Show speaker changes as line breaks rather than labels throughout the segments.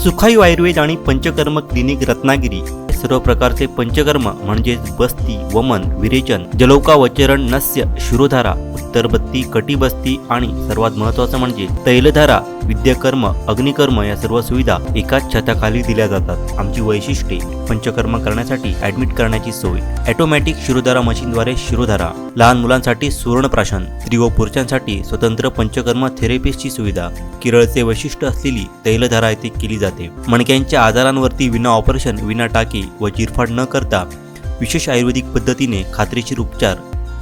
सुखायू आयुर्वेद आणि पंचकर्म क्लिनिक रत्नागिरी. सर्व प्रकारचे पंचकर्म म्हणजेच बस्ती वमन विरेचन जलौका वचरण नस्य शिरोधारा उत्तरबत्ती कटीबस्ती आणि सर्वात महत्त्वाचं म्हणजे तैलधारा विद्याकर्म अग्निकर्म या सर्व सुविधा एकाच छताखाली दिल्या जातात. आमची वैशिष्ट्ये पंचकर्म करण्यासाठी ऍडमिट करण्याची सोय ऑटोमॅटिक शिरोधारा मशीनद्वारे शिरोधारा लहान मुलांसाठी सुवर्णप्राशन स्त्री व पुरुषांसाठी स्वतंत्र पंचकर्म थेरपिस्टची सुविधा केरळचे वैशिष्ट्य असलेली तैलधारा येथे केली जाते. मणक्यांच्या आजारांवरती विना ऑपरेशन विना टाके व चिरफाड न करता विशेष आयुर्वेदिक पद्धतीने खात्रीशीर उपचार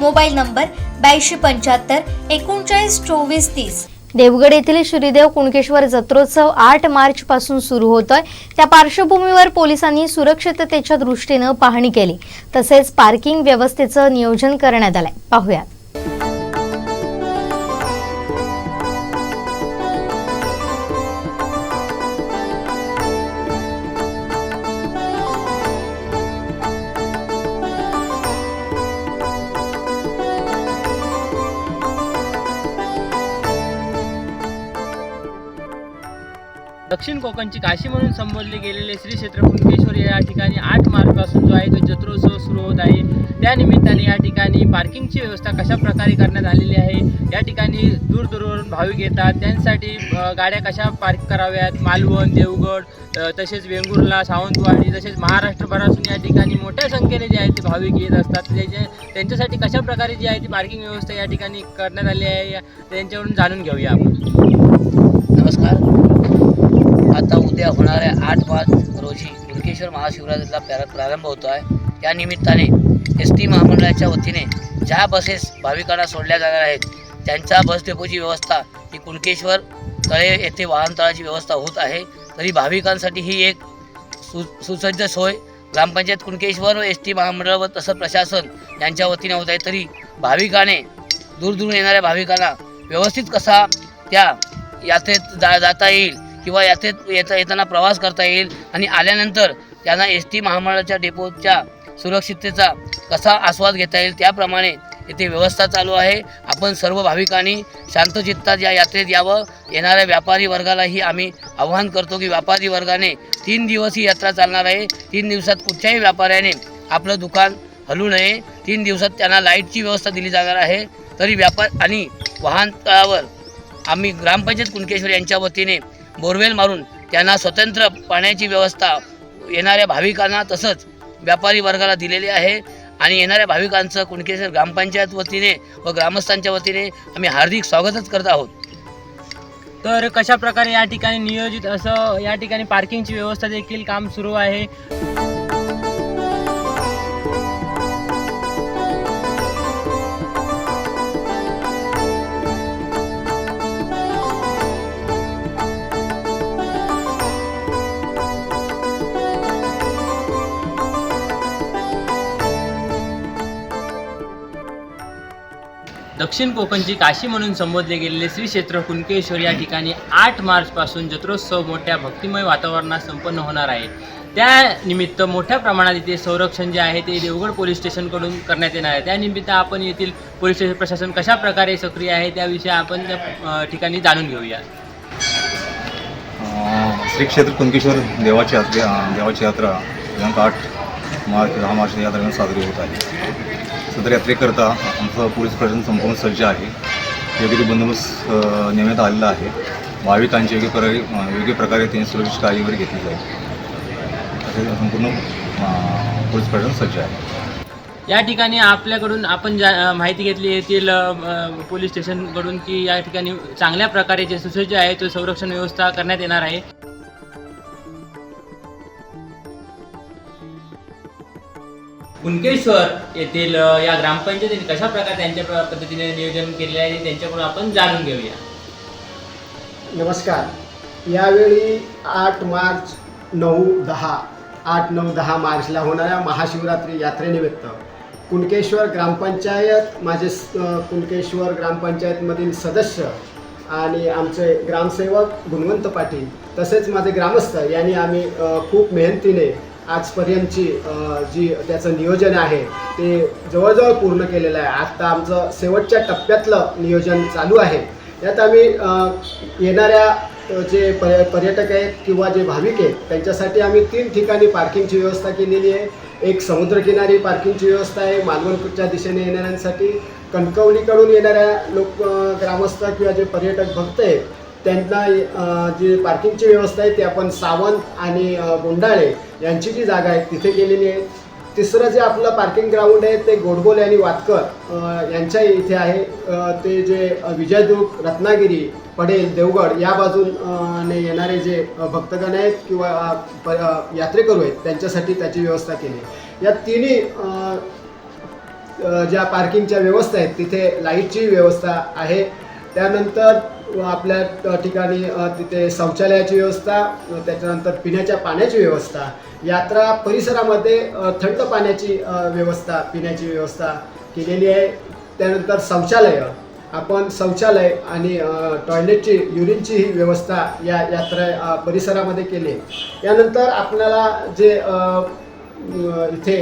मोबाईल नंबर ब्याऐंशी पंच्याहत्तर एकोणचाळीस चोवीस तीस.
देवगड येथील श्रीदेव कुणकेश्वर जत्रोत्सव आठ मार्च पासून सुरू होतोय. त्या पार्श्वभूमीवर पोलिसांनी सुरक्षिततेच्या दृष्टीनं पाहणी केली. तसेच पार्किंग व्यवस्थेचं नियोजन करण्यात आलंय. पाहुयात.
दक्षिण कोकणची काशी म्हणून संबोधले गेलेले श्री क्षेत्र कुणकेश्वर या ठिकाणी आठ मार्चपासून जो आहे तो जत्रोत्सव सुरू होत आहे. त्यानिमित्ताने या ठिकाणी पार्किंगची व्यवस्था कशा प्रकारे करण्यात आलेली आहे या ठिकाणी दूरदूरवरून भाविक येतात. त्यांसाठी गाड्या कशा पार्क कराव्यात? मालवण देवगड तसेच वेंगुर्ला सावंतवाडी तसेच महाराष्ट्रभरातून या ठिकाणी मोठ्या संख्येने जे आहे ते भाविक येत असतात. त्याचे त्यांच्यासाठी कशा प्रकारे जी आहे ती पार्किंग व्यवस्था या ठिकाणी करण्यात आली आहे या- त्यांच्याकडून जाणून घेऊया आपण.
नमस्कार. आता उद्या होणाऱ्या आठ मार्च रोजी कुणकेश्वर महाशिवरात्रीला प्रा प्रारंभ होतो आहे या निमित्ताने एस टी महामंडळाच्या वतीने ज्या बसेस भाविकांना सोडल्या जाणार आहेत त्यांच्या बस डेपोची व्यवस्था ही कुणकेश्वर तळे येथे वाहनतळाची व्यवस्था होत आहे. तरी भाविकांसाठी ही एक सु सुसज्ज सोय ग्रामपंचायत कुणकेश्वर व एस टी महामंडळ व तसं प्रशासन यांच्या वतीने होत आहे. तरी भाविकाने दूरदूरून येणाऱ्या भाविकांना व्यवस्थित कसा त्या यात्रेत जा जाता येईल किंवा यात्रेत येता येताना प्रवास करता येईल आणि आल्यानंतर त्यांना एस टी महामंडळाच्या डेपोच्या सुरक्षिततेचा कसा आस्वाद घेता येईल त्याप्रमाणे येथे व्यवस्था चालू आहे. आपण सर्व भाविकांनी शांतचित्तात या यात्रेत यावं. येणाऱ्या व्यापारी वर्गालाही आम्ही आवाहन करतो की व्यापारी वर्गाने तीन दिवस ही यात्रा चालणार आहे. तीन दिवसात कुठच्याही व्यापाऱ्याने आपलं दुकान हलू नये. तीन दिवसात त्यांना लाईटची व्यवस्था दिली जाणार आहे. तरी व्यापार आणि वाहनतळावर आम्ही ग्रामपंचायत कुणकेश्वर यांच्या वतीने बोरवेल मारून त्यांना स्वतंत्र पाण्याची व्यवस्था येणाऱ्या भाविकांना तसंच व्यापारी वर्गाला दिलेली आहे. आणि येणाऱ्या भाविकांचं कुणकेश्वर ग्रामपंचायत वतीने व ग्रामस्थांच्या वतीने आम्ही हार्दिक स्वागतच करत आहोत.
तर कशा प्रकारे या ठिकाणी नियोजित असं या ठिकाणी पार्किंगची व्यवस्था देखील काम सुरू आहे? दक्षिण कोकणची काशी म्हणून संबोधले गेलेले श्री क्षेत्र कुणकेश्वर या ठिकाणी आठ मार्चपासून जत्रोत्सव मोठ्या भक्तिमय वातावरणात संपन्न होणार आहे. त्यानिमित्त मोठ्या प्रमाणात इथे संरक्षण जे आहे ते देवगड पोलीस स्टेशनकडून करण्यात येणार आहे. त्यानिमित्त आपण येथील पोलीस स्टेशन प्रशासन कशा प्रकारे सक्रिय आहे त्याविषयी आपण त्या ठिकाणी जाणून घेऊया.
श्री क्षेत्र कुणकेश्वर देवाची यात्रा देवाची यात्रा दिनांक आठ मार्च दहा मार्च यात्रा साजरी होत आहे. सदर यात्रेकरता आमचं पोलीस प्रशासन संपूर्ण सज्ज आहे. योग्य ते बंदोबस्त नेमण्यात आलेला आहे. भाविकांची योग्य प्रकारे योग्य प्रकारे त्यांची सुरक्षित काळजी वगैरे घेतली जाईल. असे संपूर्ण पोलीस प्रशासन सज्ज आहे.
या ठिकाणी आपल्याकडून आपण ज्या माहिती घेतली येथील पोलीस स्टेशनकडून की या ठिकाणी चांगल्या प्रकारे जे सुसज्ज आहे तो संरक्षण व्यवस्था करण्यात येणार आहे. कुणकेश्वर येथील या ग्रामपंचायतीने कशा प्रकारे त्यांच्या प्र- पद्धतीने नियोजन केलेले आहे ते त्यांच्याकडून आपण जाणून घेऊया.
नमस्कार. यावेळी आठ मार्च नऊ दहा आठ नऊ दहा मार्चला होणाऱ्या महाशिवरात्री यात्रेनिमित्त कुणकेश्वर ग्रामपंचायत माझे स- अ, कुणकेश्वर ग्रामपंचायतमधील सदस्य आणि आमचे ग्रामसेवक गुणवंत पाटील तसेच माझे ग्रामस्थ यांनी आम्ही अ, खूप मेहनतीने आजपर्यंतची जी त्याचं नियोजन आहे ते जवळजवळ पूर्ण केलेलं आहे. आत्ता आमचं शेवटच्या टप्प्यातलं नियोजन चालू आहे. यात आम्ही येणाऱ्या जे पर्य पर्यटक आहेत किंवा जे भाविक आहेत त्यांच्यासाठी आम्ही तीन ठिकाणी पार्किंगची व्यवस्था केलेली आहे. एक समुद्रकिनारी पार्किंगची व्यवस्था आहे मालवणच्या दिशेने येणाऱ्यांसाठी. कणकवलीकडून येणाऱ्या लोक ग्रामस्थ किंवा जे पर्यटक भक्त आहेत त्यांना जी पार्किंगची व्यवस्था आहे ती आपण सावंत आणि गोंडाळे यांची जी जागा आहे तिथे गेलेली आहे. तिसरं जे आपलं पार्किंग ग्राउंड आहे ते गोडबोले आणि वातकर यांच्या इथे आहे. ते जे विजयदुर्ग रत्नागिरी पडेल देवगड या बाजून ने येणारे जे भक्तगण आहेत किंवा प- यात्रेकरू आहेत त्यांच्यासाठी त्याची व्यवस्था केली आहे. या तिन्ही ज्या पार्किंगच्या व्यवस्था आहेत तिथे लाईटची व्यवस्था आहे. त्यानंतर आपल्या ठिकाणी तिथे शौचालयाची व्यवस्था त्याच्यानंतर पिण्याच्या पाण्याची व्यवस्था. यात्रा परिसरामध्ये थंड पाण्याची व्यवस्था पिण्याची व्यवस्था केलेली आहे. त्यानंतर शौचालय. आपण शौचालय आणि टॉयलेटची युरिनची ही व्यवस्था या यात्रा परिसरामध्ये केली. आहे यानंतर आपल्याला जे इथे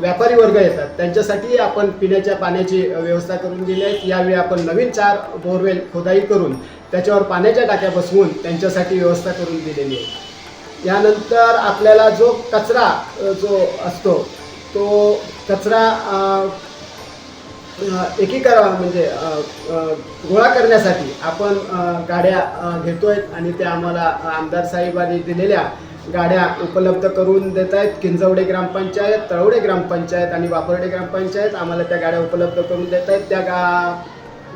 व्यापारी वर्ग येतात. त्यांच्यासाठी आपण पिण्याच्या पाण्याची व्यवस्था करून दिली आहे. यावेळी आपण नवीन चार बोरवेल खोदाई करून त्याच्यावर पाण्याच्या टाक्या बसवून त्यांच्यासाठी व्यवस्था करून दिलेली आहे. यानंतर आपल्याला जो कचरा जो असतो तो कचरा एकीकरण म्हणजे गोळा करण्यासाठी आपण गाड्या घेतो आहेत आणि त्या आम्हाला आमदार साहेबांनी दिलेल्या गाड्या उपलब्ध करून देत आहेत. किंजवडे ग्रामपंचायत तळवडे ग्रामपंचायत आणि वापर्डे ग्रामपंचायत आम्हाला त्या गाड्या उपलब्ध करून देत आहेत. त्या गा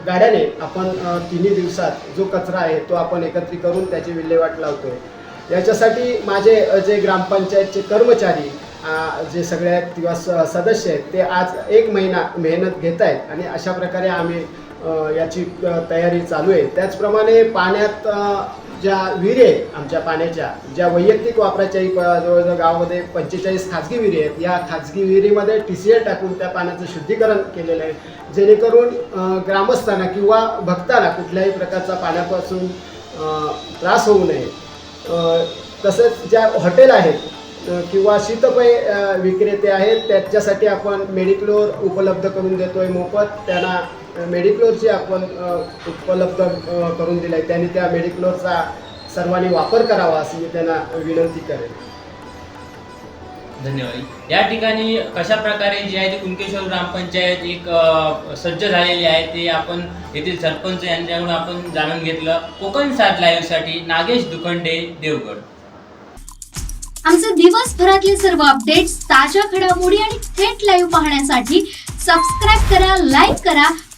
गाड्याने आपण तिन्ही दिवसात जो कचरा आहे तो आपण एकत्रित करून त्याची विल्हेवाट लावतोय. याच्यासाठी माझे जे ग्रामपंचायतचे कर्मचारी जे सगळे किंवा स सदस्य आहेत ते आज एक महिना मेहनत घेत आहेत आणि अशा प्रकारे आम्ही याची तयारी चालू आहे. त्याचप्रमाणे पाण्यात ज्या विहिरी आहेत आमच्या पाण्याच्या ज्या वैयक्तिक वापराच्याही जवळजवळ गावामध्ये पंचेचाळीस खाजगी विहिरी आहेत या खाजगी विहिरीमध्ये टी सी एल टाकून त्या पाण्याचं शुद्धीकरण केलेलं आहे. जेणेकरून ग्रामस्थांना किंवा भक्तांना कुठल्याही प्रकारचा पाण्यापासून त्रास होऊ नये. तसंच तसेच ज्या हॉटेल आहेत किंवा शीतपय विक्रेते आहेत त्याच्यासाठी आपण मेडिक्लोर उपलब्ध करून देतो आहे मोफत. त्यांना मेडिक्लोरची आपण उपलब्ध करून दिलं आहे त्यांनी त्या मेडिक्लोरचा सर्वांनी वापर करावा अशी मी त्यांना विनंती करेन
धन्यवाद. या ठिकाणी कशा प्रकारे जे आहे ते कुणकेश्वर ग्रामपंचायत एक सज्ज झालेली आहे ते आपण येथील सरपंच यांच्याकडून आपण जाणून घेतलं. कोकण सात लाईव्हसाठी नागेश दुखंडे देवगड.
आमचे दिवसभरातले सर्व अपडेट्स ताज्या घडामोडी आणि थेट लाईव्ह पाहण्यासाठी सबस्क्राईब करा लाईक करा